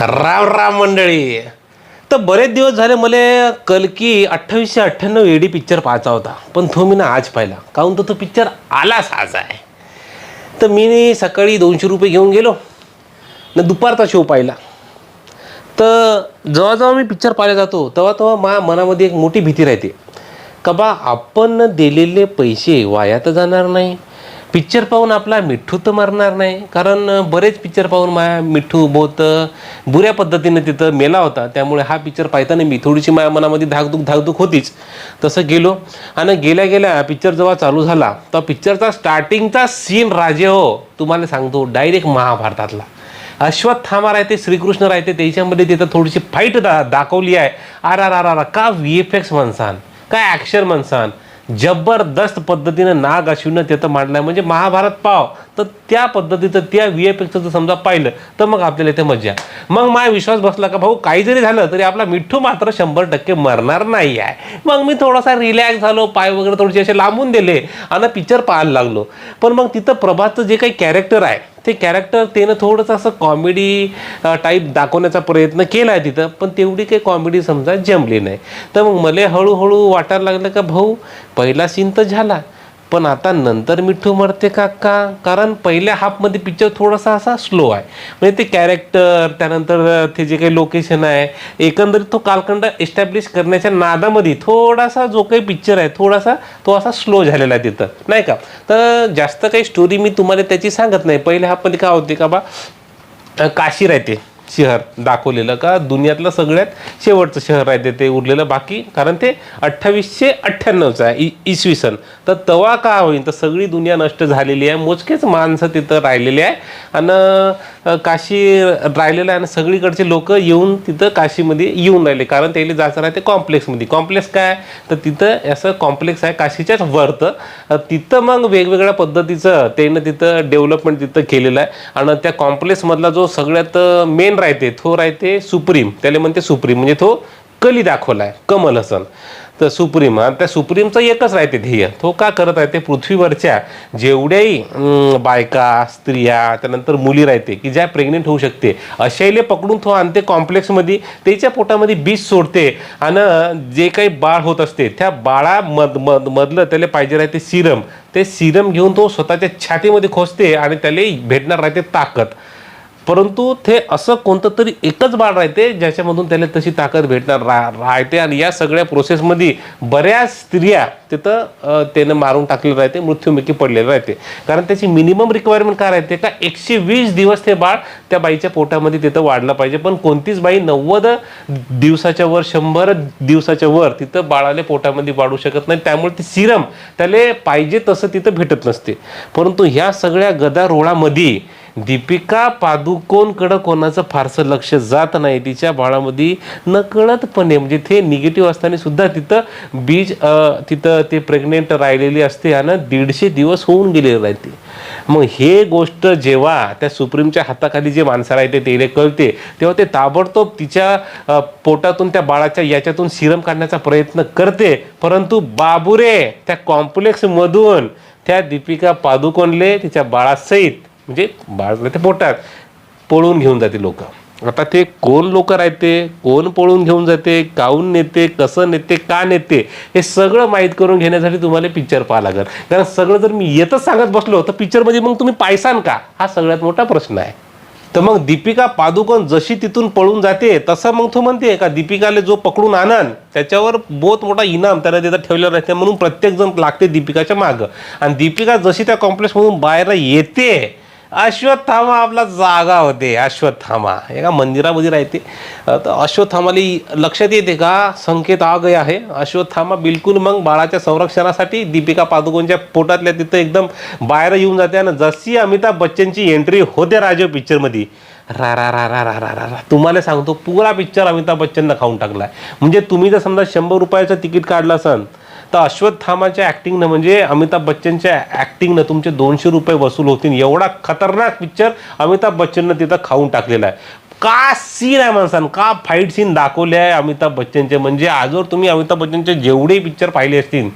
राम राम मंडळी. तर बरेच दिवस झाले मला कलकी अठ्ठावीसशे अठ्ठ्याण्णव एडी पिक्चर पाहायचा होता. पण तो मी ना आज पाहिला. काहून तर तो पिक्चर आलाच आज आहे. तर मी सकाळी दोनशे रुपये घेऊन गेलो. न दुपारचा शो पाहिला. तर जेव्हा जेव्हा मी पिक्चर पाहायला जातो तेव्हा तेव्हा माझ्या मनामध्ये एक मोठी भीती राहते. का बा आपण दिलेले पैसे वाया तर जाणार नाही. पिक्चर पाहून आपला मिठ्ठू तर मरणार नाही. कारण बरेच पिक्चर पाहून माया मिठ्ठू बहुत बुऱ्या पद्धतीने तिथं मेला होता. त्यामुळे हा पिक्चर पाहताना मी थोडीशी माया मनामध्ये धाकधूक धाकधूक होतीच. तसं गेलो. आणि गेल्या गेल्या पिक्चर जेव्हा चालू झाला तर पिक्चरचा स्टार्टिंगचा सीन राजे हो तुम्हाला सांगतो डायरेक्ट महाभारतातला. अश्वत्थामा राहते श्रीकृष्ण राहते त्याच्यामध्ये तिथं थोडीशी फाईट दा दाखवली आहे. आर आर आर आर का व्ही एफ एक्स म्हणसान? काय ॲक्शन म्हणसान? जबरदस्त पद्धतीनं नाग अश्विनं तिथं मांडलाय. म्हणजे महाभारत पाव. तर त्या पद्धतीचं त्या व्ही एफ एक्सचं जर समजा पाहिलं तर मग आपल्याला इथे मजा मग माझा विश्वास बसला का भाऊ काही जरी झालं तरी आपला मिठ्ठू मात्र शंभर टक्के मरणार नाही आहे. मग मी थोडासा रिलॅक्स झालो पाय वगैरे थोडेसे असे लांबून दिले आणि पिक्चर पाहायला लागलो. पण मग तिथं प्रभातचं जे काही कॅरेक्टर आहे ते कॅरेक्टर त्यानं थोडंसं असं कॉमेडी टाईप दाखवण्याचा प्रयत्न केला आहे तिथं पण तेवढी काही कॉमेडी समजा जमली नाही. तर मग मला हळूहळू वाटायला लागलं का भाऊ पहिला सीन तर झाला. पण आता नंतर मिठू मरते का? का? कारण पहिल्या हाफमध्ये पिक्चर थोडासा असा स्लो आहे. म्हणजे ते कॅरेक्टर त्यानंतर ते जे काही लोकेशन आहे एकंदरीत तो कालखंड एस्टॅब्लिश करण्याच्या नादामध्ये थोडासा जो काही पिक्चर आहे थोडासा तो असा स्लो झालेला आहे तिथं. नाही का? तर जास्त काही स्टोरी मी तुम्हाला त्याची सांगत नाही. पहिल्या हाफमध्ये काय होते का बा? काशी राहते शहर दाखवलेलं का? दुनियातलं सगळ्यात शेवटचं शहर आहे ते उरलेलं बाकी. कारण ते अठ्ठावीसशे अठ्ठ्याण्णवचं आहे इ इसवी सन. तर तवा का होईल तर सगळी दुनिया नष्ट झालेली आहे. मोजकेच माणसं तिथं राहिलेली आहे. आणि काशी राहिलेलं आहे आणि सगळीकडचे लोक येऊन तिथं काशीमध्ये येऊन राहिले. कारण त्याला जायचं राहते कॉम्प्लेक्समध्ये. कॉम्प्लेक्स काय? आहे? तर तिथं असं कॉम्प्लेक्स आहे काशीच्याच वरतं. तिथं मग वेगवेगळ्या पद्धतीचं त्यानं तिथं डेव्हलपमेंट तिथं केलेलं आहे. आणि त्या कॉम्प्लेक्समधला जो सगळ्यात मेन राहते तो राहते सुप्रीम. त्याला म्हणते सुप्रीम म्हणजे तो कली दाखवलाय कमल हसन. तर सुप्रीम आणि त्या सुप्रीमचं एकच राहते ध्येय. तो का करत राहते? पृथ्वीवरच्या जेवढ्याही बायका स्त्रिया त्यानंतर मुली राहते की ज्या प्रेग्नेंट होऊ शकते अशाईले पकडून तो आणते कॉम्प्लेक्समध्ये त्याच्या पोटामध्ये बीज सोडते आणि जे काही बाळ होत असते त्या बाळा मध मध मधलं त्याला पाहिजे राहते सिरम. ते सिरम घेऊन तो स्वतःच्या छातीमध्ये खोसते आणि त्याला भेटणार राहते ताकद. परंतु ते असं कोणतं तरी एकच बाळ राहते ज्याच्यामधून त्याला तशी ताकद भेटणार रा राहते आणि या सगळ्या प्रोसेसमध्ये बऱ्याच स्त्रिया तिथं त्यानं मारून टाकलेलं राहते मृत्युमुखी पडलेलं राहते. कारण त्याची मिनिमम रिक्वायरमेंट काय राहते का एकशे वीस दिवस ते बाळ त्या बाईच्या पोटामध्ये तिथं वाढलं पाहिजे. पण कोणतीच बाई नव्वद दिवसाच्या वर शंभर दिवसाच्या वर तिथं बाळाले पोटामध्ये वाढू शकत नाही. त्यामुळे ते सिरम त्याला पाहिजे तसं तिथं भेटत नसते. परंतु ह्या सगळ्या गदारोळामध्ये दीपिका पादुकोणकडं कोणाचं फारसं लक्ष जात नाही. तिच्या बाळामध्ये नकळतपणे म्हणजे ते निगेटिव्ह असताना सुद्धा तिथं बीज तिथं ते प्रेग्नेंट राहिलेली असते आणि दीडशे दिवस होऊन गेलेले राहते. मग हे गोष्ट जेव्हा त्या सुप्रीमच्या हाताखाली जे माणसं राहते ते कळते तेव्हा ते ताबडतोब तिच्या पोटातून त्या बाळाच्या याच्यातून सिरम काढण्याचा प्रयत्न करते. परंतु बाबुरे त्या कॉम्प्लेक्समधून त्या दीपिका पादुकोणले तिच्या बाळासहित म्हणजे बाळ ते पोटात पळून घेऊन जाते लोक. आता ते कोण लोक राहते कोण पळून घेऊन जाते काहून नेते कसं नेते का नेते हे सगळं माहीत करून घेण्यासाठी तुम्हाला पिक्चर पाहा लागेल. कारण सगळं जर मी येतच सांगत बसलो तर पिक्चरमध्ये मग तुम्ही पायसान का? हा सगळ्यात मोठा प्रश्न आहे. तर मग दीपिका पादुकोण जशी तिथून पळून जाते तसं मग तो म्हणते का दीपिकाला जो पकडून आणन त्याच्यावर बहुत मोठा इनाम त्याला तिथं ठेवलेला राहते. म्हणून प्रत्येकजण लागते दीपिकाच्या मागं. आणि दीपिका जशी त्या कॉम्प्लेक्समधून बाहेर येते अश्वत्थामा आपला जागा होते अश्वत्थामा. एका मंदिरामध्ये राहते. तर अश्वत्थामाला लक्षात येते का? संकेत आगय आहे. अश्वत्थामा बिलकुल मग बाळाच्या संरक्षणासाठी दीपिका पादुकोणच्या पोटातल्या तिथं एकदम बाहेर येऊन जाते आणि जशी अमिताभ बच्चनची एंट्री होते राजीव पिक्चरमध्ये रा रा रा रा रा रा रा रा तुम्हाला सांगतो पुरा पिक्चर अमिताभ बच्चननं खाऊन टाकलाय. म्हणजे तुम्ही जर समजा शंभर रुपयाचं तिकीट काढलं असन तर अश्वत्थामाच्या ॲक्टिंगनं म्हणजे अमिताभ बच्चनच्या ॲक्टिंगनं तुमचे दोनशे रुपये वसूल होतील. एवढा खतरनाक पिक्चर अमिताभ बच्चननं तिथं खाऊन टाकलेला आहे. का सीन आहे माणसानं? का फाईट सीन दाखवले आहे अमिताभ बच्चनचे? म्हणजे आजवर तुम्ही अमिताभ बच्चनचे जेवढे पिक्चर पाहिले असतील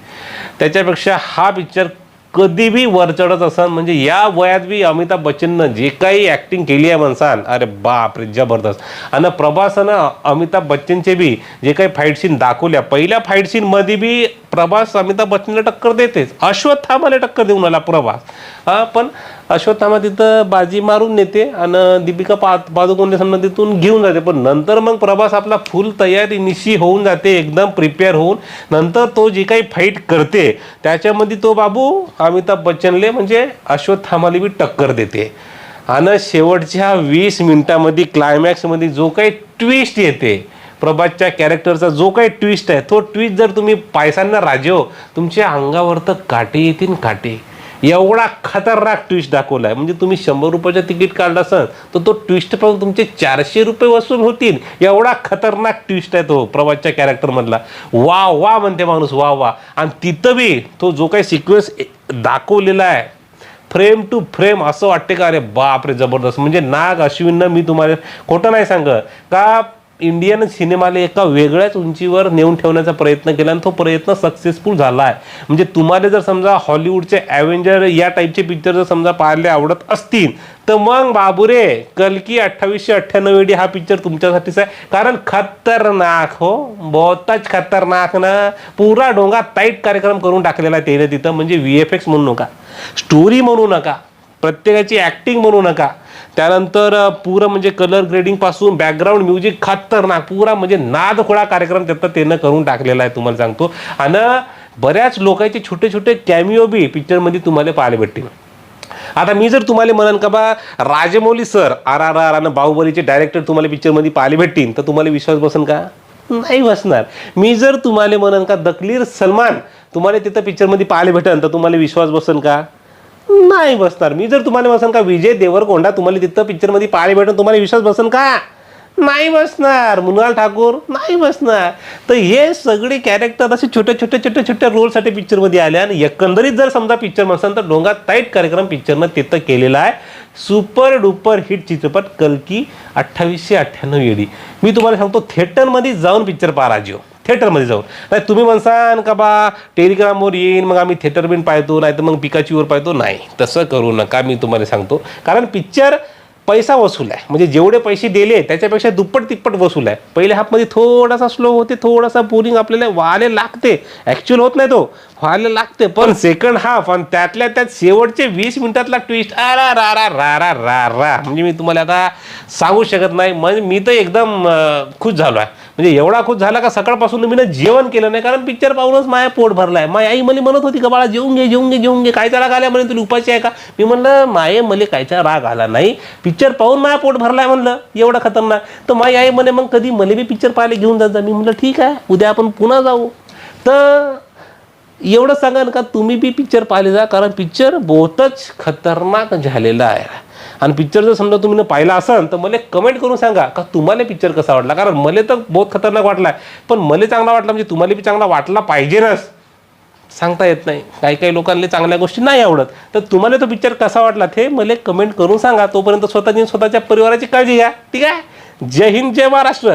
त्याच्यापेक्षा हा पिक्चर कधी बी वर चढत असाल म्हणजे या वयात बी अमिताभ बच्चननं जे काही ॲक्टिंग केली आहे म्हणसान अरे बाप रे जबरदस्त. आणि प्रभासनं अमिताभ बच्चनचे बी जे काही फाईट सीन दाखवल्या पहिल्या फाईट सीनमध्ये बी प्रभास अमिताभ बच्चनला टक्कर देतेच. अश्वत्थामाला टक्कर देऊन आला प्रभास हा पण अश्वत्थामा तिथं बाजी मारून नेते आणि दीपिका पा पादुकोणने तिथून घेऊन जाते. पण नंतर मग प्रभास आपला फुल तयारी निशी होऊन जाते एकदम प्रिपेअर होऊन. नंतर तो जी काही फाईट करते त्याच्यामध्ये तो बाबू अमिताभ बच्चनले म्हणजे अश्वत्थामाला बी टक्कर देते. आणि शेवटच्या वीस मिनिटामध्ये क्लायमॅक्समध्ये जो काही ट्विस्ट येते प्रभातच्या कॅरेक्टरचा जो काही ट्विस्ट आहे तो ट्विस्ट जर तुम्ही पायसांना राजेव हो, तुमच्या अंगावर तर काटे येतील काटे. एवढा खतरनाक ट्विस्ट दाखवला आहे म्हणजे तुम्ही शंभर रुपयाचं तिकीट काढलं असाल तर तो ट्विस्ट पाहून तुमचे चारशे रुपये वसूल होतील. एवढा खतरनाक ट्विस्ट आहे तो प्रभातच्या कॅरेक्टरमधला वा वा म्हणते माणूस वा वा. आणि तिथं बी तो जो काही सिक्वेन्स दाखवलेला आहे फ्रेम टू फ्रेम असं वाटते का अरे बाप रे जबरदस्त. म्हणजे नाग अश्विननं मी तुम्हाला खोटं नाही सांगत. का इंडियन सिनेमाला एका वेगळ्याच उंचीवर नेऊन ठेवण्याचा प्रयत्न केला आणि तो प्रयत्न सक्सेसफुल झाला आहे. म्हणजे तुम्हाला जर समजा हॉलिवूडचे ॲव्हेंजर या टाईपचे पिक्चर जर समजा पाहायला आवडत असतील तर मग बाबुरे कलकी अठ्ठावीसशे अठ्ठ्याण्णव एडी हा पिक्चर तुमच्यासाठीच आहे. कारण खतरनाक हो बहुताच खतरनाक ना. पुरा डोंगा टाईट कार्यक्रम करून टाकलेला आहे त्याने तिथं. म्हणजे व्ही एफ एक्स म्हणू नका स्टोरी म्हणू नका प्रत्येकाची ॲक्टिंग म्हणू नका. त्यानंतर पुरं म्हणजे कलर ग्रेडिंगपासून बॅकग्राऊंड म्युझिक खतरनाक पुरा म्हणजे नादखोळा कार्यक्रम त्यात त्यानं करून टाकलेला आहे तुम्हाला सांगतो. आणि बऱ्याच लोकांचे छोटे छोटे कॅमिओ बी पिक्चरमध्ये तुम्हाला पाहायला भेटतील. आता मी जर तुम्हाला म्हणाल का बा Rajamouli sir R R R आणि बाहुबलीचे डायरेक्टर तुम्हाला पिक्चरमध्ये पाहायला भेटतील तर तुम्हाला विश्वास बसन का? नाही बसणार. मी जर तुम्हाला म्हणन का दकलीर सलमान तुम्हाला तिथं पिक्चरमध्ये पाहायला भेटेल तर तुम्हाला विश्वास बसन का? नाही बसणार. मी जर तुम्हाला बसन का विजय देवरकोंडा तुम्हाला तिथं पिक्चरमध्ये पाहायला भेटून तुम्हाला विश्वास बसन का? नाही बसणार. मृणाल ठाकूर नाही बसणार. तर हे सगळे कॅरेक्टर असे छोटे छोटे छोट्या छोट्या रोलसाठी पिक्चरमध्ये आले. आणि एकंदरीत जर समजा पिक्चर म्हणसान तर डोंगा टाईट कार्यक्रम पिक्चरनं तिथं केलेला आहे. सुपर डुपर हिट चित्रपट कलकी अठ्ठावीसशे अठ्ठ्याण्णव एडी मी तुम्हाला सांगतो थिएटरमध्ये जाऊन पिक्चर पाराजीव थिएटरमध्ये जाऊन. नाही तुम्ही म्हणसान का बा टेलिग्रामवर येईन मग आम्ही थिएटर बिन पाहतो नाही तर मग पिकाचीवर पाहतो. नाही तसं करू नका मी तुम्हाला सांगतो. कारण पिक्चर पैसा वसूल आहे. म्हणजे जेवढे पैसे दिले त्याच्यापेक्षा दुप्पट तिप्पट वसूल आहे. पहिल्या हाफमध्ये थोडासा स्लो होते थोडासा बोरिंग आपल्याला व्हायला लागते. ॲक्च्युअल होत नाही तो. व्हायला लागते पण सेकंड हाफ आणि त्यातल्या त्यात शेवटचे वीस मिनिटातला ट्विस्ट आरा रा रा रा रा रा रा. म्हणजे मी तुम्हाला आता सांगू शकत नाही. म्हणजे मी तर एकदम खुश झालो आहे. म्हणजे एवढा खुश झाला का सकाळपासून मी जेवण केलं नाही कारण पिक्चर पाहूनच माया पोट भरलाय. माय आई मला म्हणत होती का बाळा जेवून घे जेवून घे जेवून घे. कायचा राग आला म्हणे तुला उपाशी आहे का? मी म्हणलं माये मले कायचा राग आला नाही. पिक्चर पाहून माया पोट भरलाय म्हणलं एवढं खतरनाक. तर माई आई म्हणे मग कधी मला बी पिक्चर पाहायला घेऊन जात जा. मी म्हणलं ठीक आहे उद्या आपण पुन्हा जाऊ. तर एवढं सांगा का तुम्ही बी पिक्चर पाहिले जा कारण पिक्चर बहुतच खतरनाक झालेला आहे. आणि पिक्चर जर समजा तुम्ही पाहिला असाल तर मला कमेंट करून सांगा का तुम्हाला पिक्चर कसा वाटला? कारण मला तर बहुत खतरनाक वाटला पण मला चांगला वाटला म्हणजे तुम्हाला बी चांगला वाटला पाहिजेनच. सांगता येत नाही. काही काही लोकांना चांगल्या गोष्टी नाही आवडत. तर तुम्हाला तो पिक्चर कसा वाटला ते मला कमेंट करून सांगा. तोपर्यंत स्वतःची स्वतःच्या परिवाराची काळजी घ्या. ठीक आहे? जय हिंद जय महाराष्ट्र.